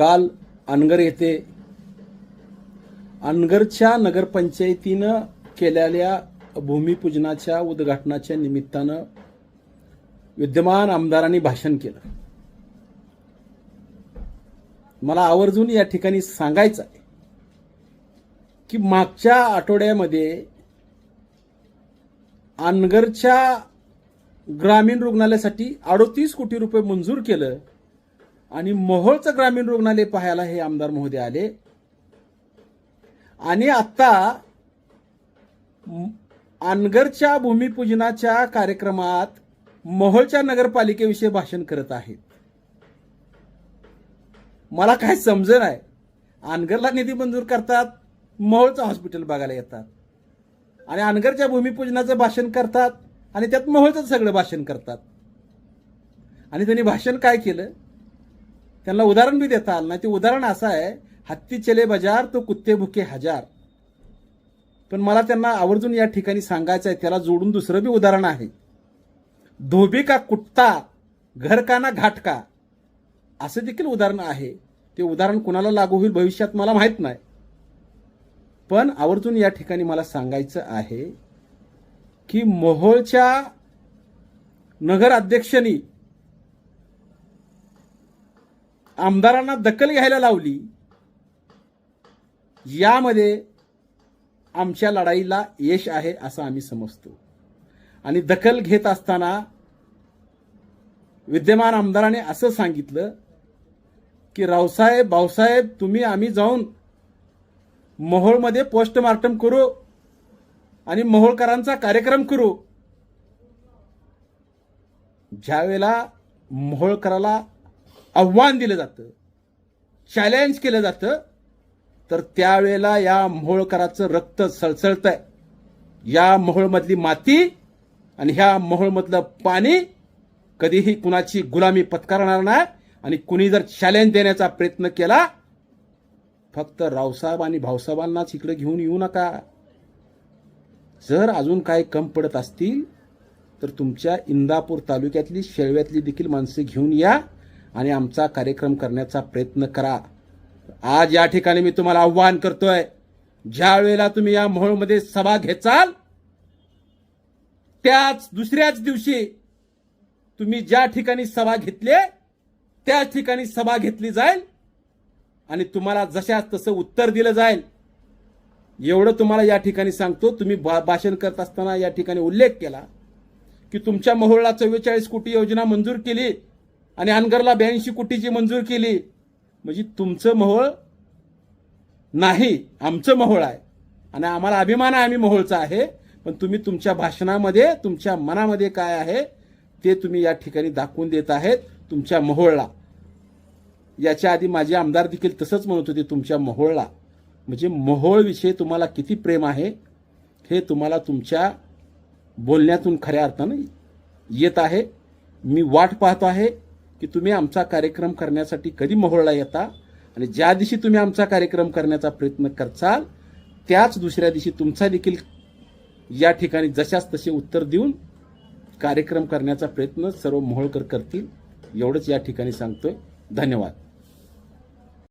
काल अनगर येथे अनगरच्या नगरपंचायतीनं केलेल्या भूमिपूजनाच्या उद्घाटनाच्या निमित्तानं विद्यमान आमदारांनी भाषण केलं. मला आवर्जून या ठिकाणी सांगायचं आहे की मागच्या आठवड्यामध्ये अनगरच्या ग्रामीण रुग्णालयासाठी अडोतीस कोटी रुपये मंजूर केलं. आणि मोहोळचं ग्रामीण रुग्णालय पाहायला हे आमदार महोदय आले. आणि आता अनगरच्या भूमिपूजनाच्या कार्यक्रमात मोहोळच्या नगरपालिकेविषयी भाषण करत आहेत. मला काय समज नाही. अनगरला निधी मंजूर करतात मोहोळचं हॉस्पिटल बघायला येतात. आणि अनगरच्या भूमिपूजनाचं भाषण करतात आणि त्यात मोहोळचं सगळं भाषण करतात. आणि त्यांनी भाषण काय केलं? त्यांना उदाहरण बी देता आलं नाही. ते उदाहरण असं आहे हत्ती चले बाजार तो कुत्ते भुके हजार. पण मला त्यांना आवर्जून या ठिकाणी सांगायचं आहे त्याला जोडून दुसरं बी उदाहरण आहे. धोबी का कुत्ता घर का ना घाट का? असं देखील उदाहरण आहे. ते उदाहरण कुणाला लागू होईल भविष्यात मला माहीत नाही. पण आवर्जून या ठिकाणी मला सांगायचं आहे की मोहोळच्या नगर आमदारांना दखल घ्यायला लावली यामध्ये आमच्या लढाईला यश आहे असं आम्ही समजतो. आणि दखल घेत असताना विद्यमान आमदाराने असं सांगितलं की रावसाहेब भाऊसाहेब तुम्ही आम्ही जाऊन मोहोळमध्ये पोस्टमार्टम करू आणि मोहोळकरांचा कार्यक्रम करू. ज्यावेळेला मोहोळकराला आव्हान दिलं जातं चॅलेंज केलं जातं तर त्यावेळेला या मोहोळकराचं रक्त सळसळतंय. या मोहोळमधली माती आणि ह्या मोहोळमधलं पाणी कधीही कुणाची गुलामी पत्कारणार नाही आणि कुणी जर चॅलेंज देण्याचा प्रयत्न केला फक्त रावसाहेब आणि भाऊसाहेबांनाच इकडे घेऊन येऊ नका. जर अजून काय कम पडत असतील तर तुमच्या इंदापूर तालुक्यातली शेळव्यातली देखील माणसं घेऊन या. आणि आमचा कार्यक्रम करण्याचा प्रयत्न करा. आज या ठिकाणी मी तुम्हाला आव्हान करतोय ज्या वेळेला तुम्ही या मोहोळमध्ये सभा घेचाल त्याच दुसऱ्याच दिवशी तुम्ही ज्या ठिकाणी सभा घेतली त्याच ठिकाणी सभा घेतली जाईल आणि तुम्हाला जशाच तसं उत्तर दिलं जाईल. एवढं तुम्हाला या ठिकाणी सांगतो. तुम्ही भा- भाषण करत असताना या ठिकाणी उल्लेख केला की तुमच्या मोहोळला चव्वेचाळीस कोटी योजना मंजूर केली. आणि अनगरला ब्याऐंशी कोटीची मंजूर केली. म्हणजे तुमचं मोहोळ नाही आमचं मोहोळ आहे. आणि आम्हाला अभिमान आहे आम्ही मोहोळचा आहे पण तुम्ही तुमच्या भाषणामध्ये तुमच्या मनामध्ये काय आहे ते तुम्ही या ठिकाणी दाखवून देत आहेत तुमच्या मोहोळला. याच्या आधी माझे आमदार देखील तसंच म्हणत होते तुमच्या मोहोळला. म्हणजे मोहोळविषयी तुम्हाला किती प्रेम आहे हे तुम्हाला तुमच्या बोलण्यातून खऱ्या अर्थानं येत आहे. मी वाट पाहतो आहे. की तुम्ही आमचा कार्यक्रम करण्यासाठी कधी मोहोळला येता आणि ज्या दिवशी तुम्ही आमचा कार्यक्रम करण्याचा प्रयत्न करचाल त्याच दुसऱ्या दिवशी तुमचा देखील या ठिकाणी जशाच तसे उत्तर देऊन कार्यक्रम करण्याचा प्रयत्न सर्व मोहोळकर करतील एवढंच या ठिकाणी सांगतोय. धन्यवाद.